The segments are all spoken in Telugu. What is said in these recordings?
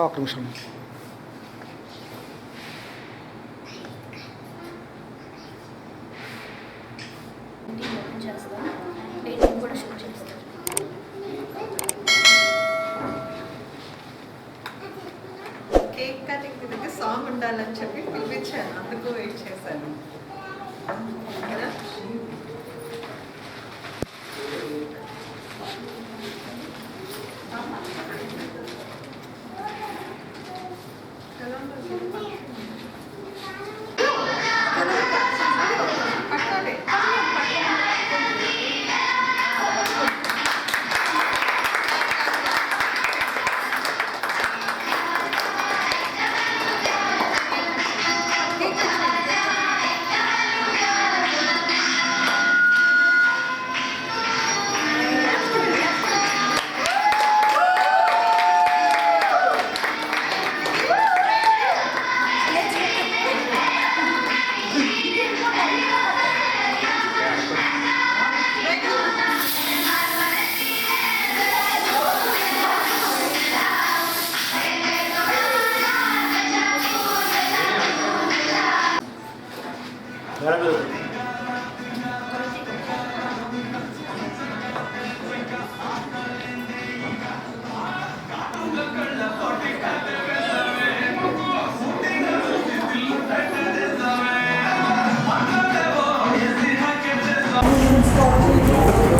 ఒక్క నిమిషం. కూడా కేక్ కటింగ్ దగ్గర సాంగ్ ఉండాలని చెప్పి పిలిపించాను. అందుకు వెయిట్ చేశాను.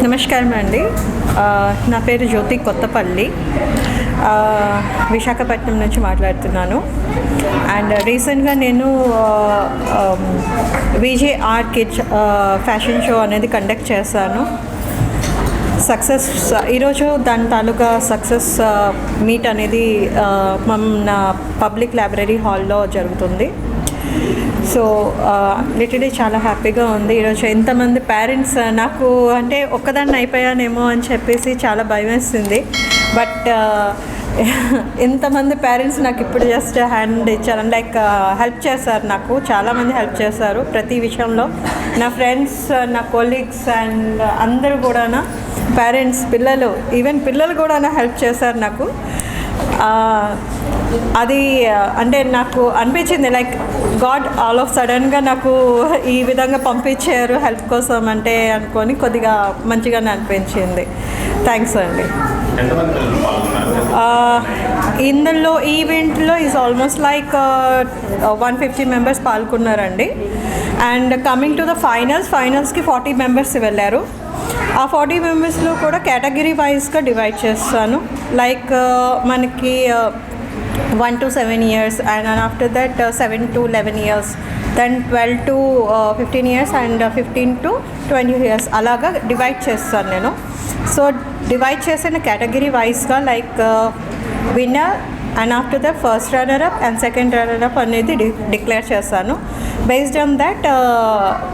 నమస్కారం అండి నా పేరు జ్యోతి కొత్తపల్లి. విశాఖపట్నం నుంచి మాట్లాడుతున్నాను. అండ్ రీసెంట్గా నేను విజే ఆర్ట్ కిచ్ ఫ్యాషన్ షో అనేది కండక్ట్ చేశాను. సక్సెస్ ఈరోజు దాని తాలూకా సక్సెస్ మీట్ అనేది ఆ, మన పబ్లిక్ లైబ్రరీ హాల్లో జరుగుతుంది. సో లిటరీ చాలా హ్యాపీగా ఉంది. ఈరోజు ఎంతమంది పేరెంట్స్ నాకు అంటే ఒక్కదాన్ని అయిపోయానేమో అని చెప్పేసి చాలా భయం వేస్తుంది బట్ ఎంతమంది పేరెంట్స్ నాకు ఇప్పుడు జస్ట్ హ్యాండ్ ఇచ్చారు. లైక్ హెల్ప్ uh, చేశారు నాకు. చాలామంది హెల్ప్ చేశారు ప్రతి విషయంలో. నా ఫ్రెండ్స్ నా కొలీగ్స్ అండ్ అందరూ కూడా పేరెంట్స్ పిల్లలు ఈవెన్ పిల్లలు కూడా హెల్ప్ చేశారు నాకు. అది uh, అంటే నాకు అనిపించింది. లైక్ గాడ్ ఆల్ ఆఫ్ సడన్గా నాకు ఈ విధంగా పంపించారు హెల్ప్ కోసం అంటే అనుకొని కొద్దిగా మంచిగానే అనిపించింది. థ్యాంక్స్ అండి ఆ, ఇందులో ఈవెంట్లో is almost like one fifty members పాల్గొన్నారండి. And coming to the finals ఫైనల్స్కి forty members వెళ్ళారు. ఆ ఫార్టీ మెంబర్స్లో కూడా కేటగిరీ వైజ్గా డివైడ్ చేస్తాను. లైక్ మనకి one to seven years and after that seven to eleven years then twelve to fifteen years and fifteen to twenty years అలాగా డివైడ్ చేస్తాను నేను. సో డివైడ్ చేసిన కేటగిరీ వైజ్గా like winner and after the first runner up and second runner up అనేది డి డిక్లేర్ చేస్తాను. బేస్డ్ ఆన్ దట్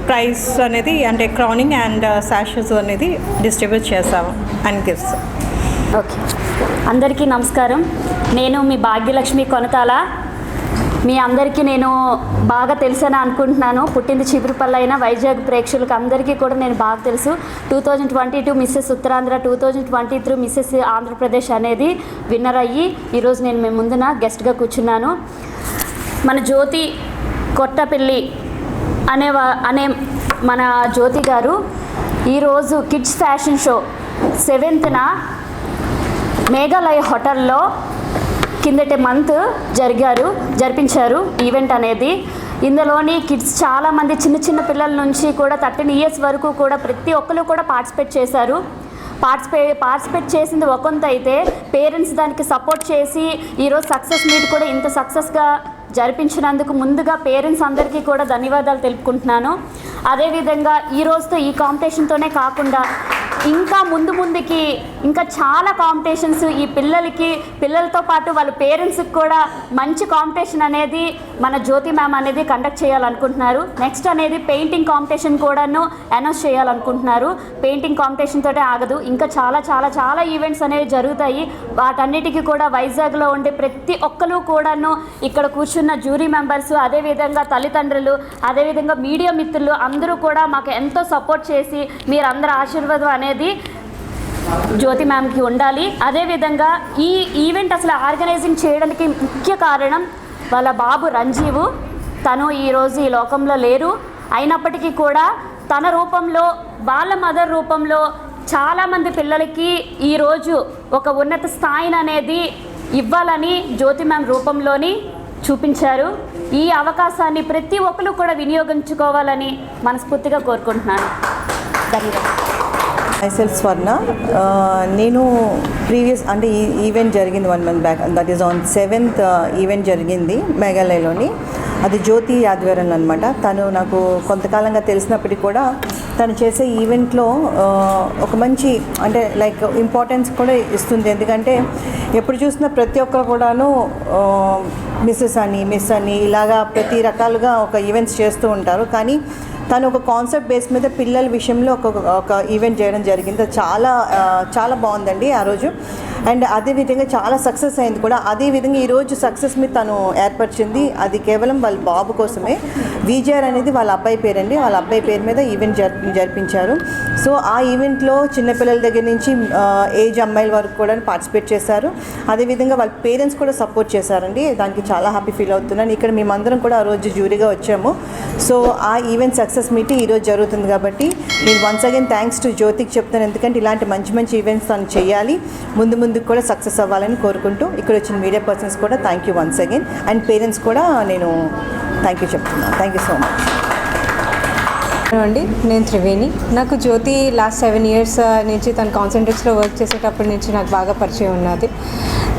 ప్రైస్ అనేది అంటే క్రౌనింగ్ అండ్ సాషెస్ అనేది డిస్ట్రిబ్యూట్ చేస్తాము అండ్ గిఫ్ట్స్ ఓకే అందరికీ నమస్కారం. నేను మీ భాగ్యలక్ష్మి కొనతాల. మీ అందరికీ నేను బాగా తెలుసని అనుకుంటున్నాను. పుట్టింది చిపురుపల్లి అయినా వైజాగ్ ప్రేక్షకులకు అందరికీ కూడా నేను బాగా తెలుసు. Two thousand twenty two Mrs Uttarandhra two thousand twenty three Mrs Andhra Pradesh అనేది విన్నర్ అయ్యి ఈరోజు నేను మీ ముందున గెస్ట్గా కూర్చున్నాను. మన జ్యోతి కొట్టపల్లి అనే అనే మన జ్యోతి గారు ఈరోజు కిడ్స్ ఫ్యాషన్ షో సెవెంత్న మేఘాలయ హోటల్లో కిందటి మంత్ జరిగారు జరిపించారు ఈవెంట్ అనేది. ఇందులోని కిడ్స్ చాలామంది చిన్న చిన్న పిల్లల నుంచి కూడా థర్టీన్ ఇయర్స్ వరకు కూడా ప్రతి ఒక్కరు కూడా పార్టిసిపేట్ చేశారు. పార్టిసిపే పార్టిసిపేట్ చేసింది ఒకంత అయితే పేరెంట్స్ దానికి సపోర్ట్ చేసి ఈరోజు సక్సెస్ మీట్ కూడా ఇంత సక్సెస్గా జరిపించినందుకు ముందుగా పేరెంట్స్ అందరికీ కూడా ధన్యవాదాలు తెలుపుకుంటున్నాను. అదేవిధంగా ఈ రోజుతో ఈ కాంపిటీషన్తోనే కాకుండా ఇంకా ముందు ముందుకి ఇంకా చాలా కాంపిటీషన్స్ ఈ పిల్లలకి పిల్లలతో పాటు వాళ్ళ పేరెంట్స్కి కూడా మంచి కాంపిటీషన్ అనేది మన జ్యోతి మ్యామ్ అనేది కండక్ట్ చేయాలనుకుంటున్నారు. నెక్స్ట్ అనేది పెయింటింగ్ కాంపిటీషన్ కూడాను అనౌన్స్ చేయాలనుకుంటున్నారు. పెయింటింగ్ కాంపిటీషన్ తోటే ఆగదు. ఇంకా చాలా చాలా చాలా ఈవెంట్స్ అనేవి జరుగుతాయి. వాటన్నిటికీ కూడా వైజాగ్లో ఉండే ప్రతి ఒక్కరు కూడాను ఇక్కడ కూర్చున్న జ్యూరీ మెంబర్స్ అదేవిధంగా తల్లిదండ్రులు అదేవిధంగా మీడియా మిత్రులు అందరూ కూడా మాకు ఎంతో సపోర్ట్ చేసి మీరందరూ ఆశీర్వాదం అనేది జ్యోతి మ్యామ్కి ఉండాలి. అదేవిధంగా ఈ ఈవెంట్ అసలు ఆర్గనైజింగ్ చేయడానికి ముఖ్య కారణం వాళ్ళ బాబు రంజీవు. తను ఈరోజు ఈ లోకంలో లేరు. అయినప్పటికీ కూడా తన రూపంలో వాళ్ళ మదర్ రూపంలో చాలామంది పిల్లలకి ఈరోజు ఒక ఉన్నత స్థాయిని అనేది ఇవ్వాలని జ్యోతి మ్యామ్ రూపంలోని చూపించారు. ఈ అవకాశాన్ని ప్రతి ఒక్కరు కూడా వినియోగించుకోవాలని మనస్ఫూర్తిగా కోరుకుంటున్నాను. ధన్యవాదాలు. మైసెల్ఫ్ స్వర్ణ. నేను ప్రీవియస్ అంటే ఈ ఈవెంట్ జరిగింది one month back. That is on seventh event జరిగింది మేఘాలయలోని. అది జ్యోతి ఆధ్వర్యంలో అనమాట తను నాకు కొంతకాలంగా తెలిసినప్పటికీ కూడా తను చేసే ఈవెంట్లో ఒక మంచి అంటే లైక్ ఇంపార్టెన్స్ కూడా ఇస్తుంది. ఎందుకంటే ఎప్పుడు చూసినా ప్రతి ఒక్కరు కూడాను మిస్సెస్ అని మిస్ అని ఇలాగా ప్రతి రకాలుగా ఒక ఈవెంట్స్ చేస్తూ ఉంటారు. కానీ తను ఒక కాన్సెప్ట్ బేస్ మీద పిల్లల విషయంలో ఒక ఒక ఈవెంట్ చేయడం జరిగింది. అది చాలా చాలా బాగుందండి ఆ రోజు. అండ్ అదేవిధంగా చాలా సక్సెస్ అయింది కూడా. అదేవిధంగా ఈరోజు సక్సెస్ మీద తను ఏర్పరిచింది. అది కేవలం వాళ్ళ బాబు కోసమే. విజయర్ అనేది వాళ్ళ అబ్బాయి పేరండి. వాళ్ళ అబ్బాయి పేరు మీద ఈవెంట్ జరిపి జరిపించారు. సో ఆ ఈవెంట్లో చిన్నపిల్లల దగ్గర నుంచి ఏజ్ అమ్మాయిల వరకు కూడా పార్టిసిపేట్ చేశారు. అదేవిధంగా వాళ్ళ పేరెంట్స్ కూడా సపోర్ట్ చేశారండి. దానికి చాలా హ్యాపీ ఫీల్ అవుతున్నాను. ఇక్కడ మేమందరం కూడా ఆ రోజు జ్యూరీగా వచ్చాము. సో ఆ ఈవెంట్ సక్సెస్ మీట్ ఈరోజు జరుగుతుంది కాబట్టి నేను వన్స్ అగైన్ థ్యాంక్స్ టు జ్యోతికి చెప్తాను ఎందుకంటే ఇలాంటి మంచి మంచి ఈవెంట్స్ తను చేయాలి. ముందు ముందుకు కూడా సక్సెస్ అవ్వాలని కోరుకుంటూ ఇక్కడ వచ్చిన మీడియా పర్సన్స్ కూడా thank you once again and parents కూడా నేను థ్యాంక్ యూ చెప్తున్నాను. థ్యాంక్ యూ సో మచ్ అండి నేను త్రివేణి. నాకు జ్యోతి లాస్ట్ సెవెన్ ఇయర్స్ నుంచి తన కాన్సన్ట్రేట్స్లో వర్క్ చేసేటప్పటి నుంచి నాకు బాగా పరిచయం ఉన్నది.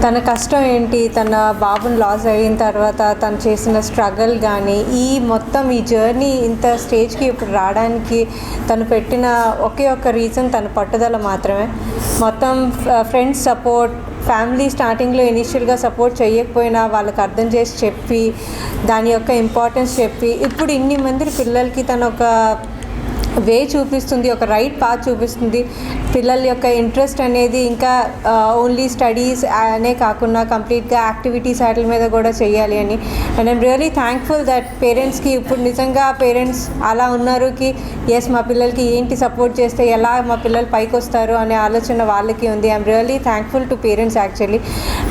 తన కష్టం ఏంటి? తన బాబుని లాస్ అయిన తర్వాత తను చేసిన స్ట్రగల్ కానీ ఈ మొత్తం ఈ జర్నీ ఇంత స్టేజ్కి ఇప్పుడు రావడానికి తను పెట్టిన ఒకే ఒక్క రీజన్ తన పట్టుదల మాత్రమే. మొత్తం ఫ్రెండ్స్ సపోర్ట్ ఫ్యామిలీ స్టార్టింగ్లో ఇనిషియల్గా సపోర్ట్ చేయకపోయినా వాళ్ళకి అర్థం చేసి చెప్పి దాని యొక్క ఇంపార్టెన్స్ చెప్పి ఇప్పుడు ఇన్ని మంది పిల్లలకి తను ఒక వే చూపిస్తుంది ఒక రైట్ పాత్ చూపిస్తుంది. పిల్లల యొక్క ఇంట్రెస్ట్ అనేది ఇంకా ఓన్లీ స్టడీస్ అనే కాకుండా కంప్లీట్గా యాక్టివిటీస్ వాటి మీద కూడా చేయాలి అని. And I'm really thankful that పేరెంట్స్కి ఇప్పుడు నిజంగా పేరెంట్స్ అలా ఉన్నారు కి ఎస్ మా పిల్లలకి ఏంటి సపోర్ట్ చేస్తే ఎలా మా పిల్లలు పైకి వస్తారు అనే ఆలోచన వాళ్ళకి ఉంది. I'm really thankful to parents actually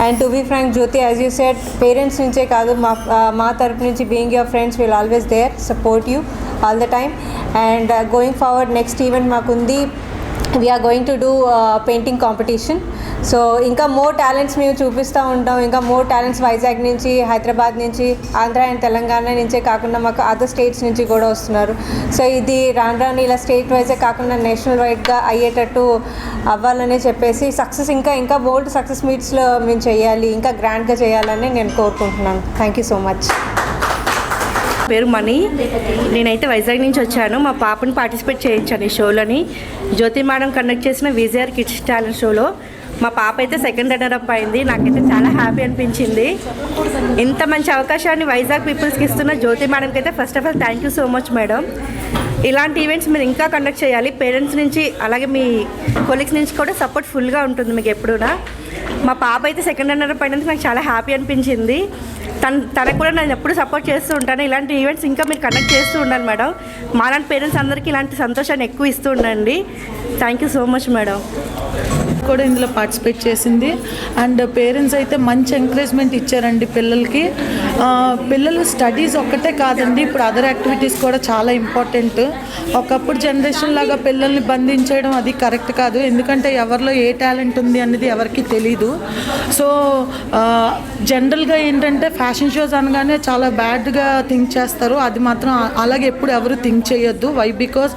and to be frank Jyothi as you said parents నుంచే కాదు మా మా తరపు నుంచి being your friends will always there support you all the time and going forward next event మాకుంది we are going to do painting competition so ఇంకా మోర్ టాలెంట్స్ మేము చూపిస్తూ ఉంటాం. ఇంకా మోర్ టాలెంట్స్ వైజాగ్ నుంచి హైదరాబాద్ నుంచి ఆంధ్ర అండ్ తెలంగాణ నుంచే కాకుండా మాకు అదర్ స్టేట్స్ నుంచి కూడా వస్తున్నారు. సో ఇది రాను రాను ఇలా స్టేట్ వైజే కాకుండా నేషనల్ వైడ్గా అయ్యేటట్టు అవ్వాలని చెప్పేసి సక్సెస్ ఇంకా ఇంకా బోల్డ్ సక్సెస్ మీట్స్లో మేము చేయాలి ఇంకా గ్రాండ్గా చేయాలని నేను కోరుకుంటున్నాను. థ్యాంక్ యూ సో మచ్ పేరు మణి. నేనైతే వైజాగ్ నుంచి వచ్చాను. మా పాపని పార్టిసిపేట్ చేయించాను ఈ షోలోని. జ్యోతి మేడం కండక్ట్ చేసిన విజయర్ కిడ్స్ టాలెంట్ షోలో మా పాప అయితే సెకండ్ రన్నర్ అప్ అయింది. నాకైతే చాలా హ్యాపీ అనిపించింది. ఇంత మంచి అవకాశాన్ని వైజాగ్ పీపుల్స్కి ఇస్తున్న జ్యోతి మేడంకి అయితే first of all thank you so much madam ఇలాంటి ఈవెంట్స్ మీరు ఇంకా కండక్ట్ చేయాలి. పేరెంట్స్ నుంచి అలాగే మీ కొలీగ్స్ నుంచి కూడా సపోర్ట్ ఫుల్గా ఉంటుంది మీకు ఎప్పుడూనా. మా పాప అయితే సెకండ్ రన్నర్ అప్ అయినందుకు నాకు చాలా హ్యాపీ అనిపించింది. తన తనకు కూడా నేను ఎప్పుడు సపోర్ట్ చేస్తూ ఉంటాను. ఇలాంటి ఈవెంట్స్ ఇంకా మీరు కండక్ట్ చేస్తూ ఉండాలి మేడం. మాలాంటి పేరెంట్స్ అందరికీ ఇలాంటి సంతోషాన్ని ఎక్కువ ఇస్తూ ఉండండి. Thank you so much madam. కూడా ఇందులో పార్టిసిపేట్ చేసింది. అండ్ పేరెంట్స్ అయితే మంచి ఎంకరేజ్మెంట్ ఇచ్చారండి పిల్లలకి. పిల్లలు స్టడీస్ ఒక్కటే కాదండి ఇప్పుడు అదర్ యాక్టివిటీస్ కూడా చాలా ఇంపార్టెంట్ ఒకప్పుడు జనరేషన్ లాగా పిల్లల్ని బంధించడం అది కరెక్ట్ కాదు. ఎందుకంటే ఎవరిలో ఏ టాలెంట్ ఉంది అనేది ఎవరికి తెలీదు. సో జనరల్గా ఏంటంటే ఫ్యాషన్ షోస్ అనగానే చాలా బ్యాడ్గా థింక్ చేస్తారు. అది మాత్రం అలాగే ఎప్పుడు ఎవరు థింక్ చేయొద్దు. Why because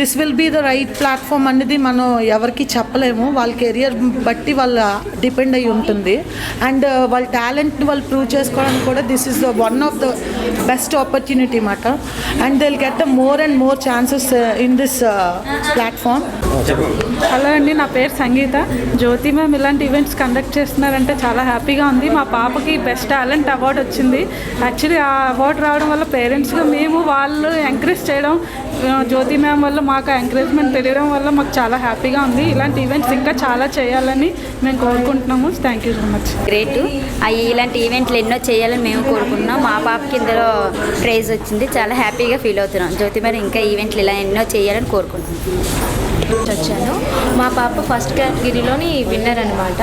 this will be the right platform అనేది మనం ఎవరికి చెప్పలేము. వాళ్ళకి కెరియర్ బట్టి వాళ్ళ డిపెండ్ అయి ఉంటుంది. అండ్ వాళ్ళ టాలెంట్ని వాళ్ళు ప్రూవ్ చేసుకోవడానికి కూడా this is the one of the best opportunity మాట. And they'll get the more and more chances in this platform hello అండి నా పేరు సంగీత. జ్యోతి మ్యామ్ ఇలాంటి ఈవెంట్స్ కండక్ట్ చేస్తున్నారంటే చాలా హ్యాపీగా ఉంది. మా పాపకి బెస్ట్ టాలెంట్ అవార్డు వచ్చింది. యాక్చువల్లీ ఆ అవార్డు రావడం వల్ల పేరెంట్స్గా మేము వాళ్ళు ఎంకరేజ్ చేయడం జ్యోతి మ్యామ్ వల్ల మాకు ఎంకరేజ్మెంట్ తెలియడం వల్ల మాకు చాలా హ్యాపీగా ఉంది. ఇలాంటి ఈవెంట్స్ ఇంకా చాలా చాలా చేయాలని మేము కోరుకుంటున్నాము. Thank you so much great ఇలాంటి ఈవెంట్లు ఎన్నో చేయాలని మేము కోరుకుంటున్నాం. మా పాపకి ఇందులో ప్రైజ్ వచ్చింది. చాలా హ్యాపీగా ఫీల్ అవుతున్నాం. జ్యోతి మరి ఇంకా ఈవెంట్లు ఇలా ఎన్నో చేయాలని కోరుకుంటున్నాం. వచ్చాను. మా పాప ఫస్ట్ కేటగిరీలోని విన్నర్ అనమాట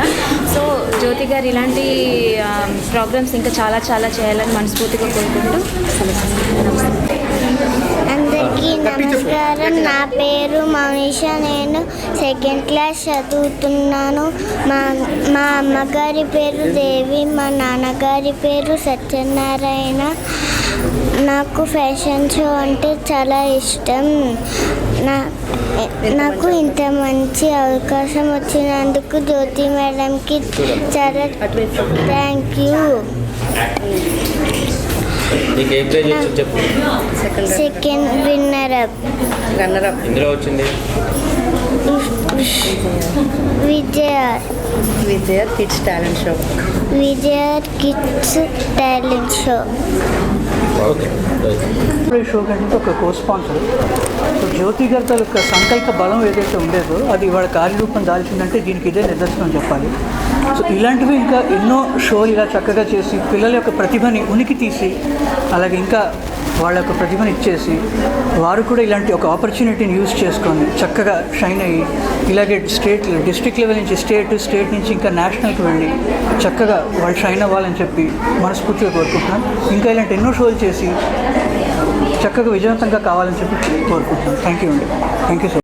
సో జ్యోతి గారు ఇలాంటి ప్రోగ్రామ్స్ ఇంకా చాలా చాలా చేయాలని మనస్ఫూర్తిగా కోరుకుంటూ అందరికీ నమస్కారం. నా పేరు మౌనిష నేను సెకండ్ క్లాస్ చదువుతున్నాను. మా మా అమ్మగారి పేరు దేవి మా నాన్నగారి పేరు సత్యనారాయణ. నాకు ఫ్యాషన్ షో అంటే చాలా ఇష్టం. నా నాకు ఇంత మంచి అవకాశం వచ్చినందుకు జ్యోతి మేడంకి చాలా thank you second winner up runner up ఇందులో వచ్చింది? Vijaya. Vijaya kids talent show. Vijaya kids talent show. Okay show కంటే ఒక కో స్పాన్సర్ సో జ్యోతి గారి తాలూకా సంకల్ప బలం ఏదైతే ఉండేదో అది ఇవాళ కార్యరూపం దాల్చిందంటే దీనికి ఇదే నిదర్శనం చెప్పాలి. సో ఇలాంటివి ఇంకా ఎన్నో షోలు ఇలా చక్కగా చేసి పిల్లల యొక్క ప్రతిభని ఉనికి తీసి అలాగే ఇంకా వాళ్ళ యొక్క ప్రతిభను ఇచ్చేసి వారు కూడా ఇలాంటి ఒక ఆపర్చునిటీని యూజ్ చేసుకొని చక్కగా షైన్ అయ్యి ఇలాగే స్టేట్ డిస్ట్రిక్ట్ లెవెల్ నుంచి స్టేట్ స్టేట్ నుంచి ఇంకా నేషనల్కి వెళ్ళి చక్కగా వాళ్ళు షైన్ అవ్వాలని చెప్పి మనస్ఫూర్తిగా కోరుకుంటున్నాను ఇంకా ఇలాంటి ఎన్నో షోలు చేసి చక్కగా విజయవంతంగా కావాలని చెప్పి కోరుకుంటున్నాను థ్యాంక్ యూ అండి. Thank you sir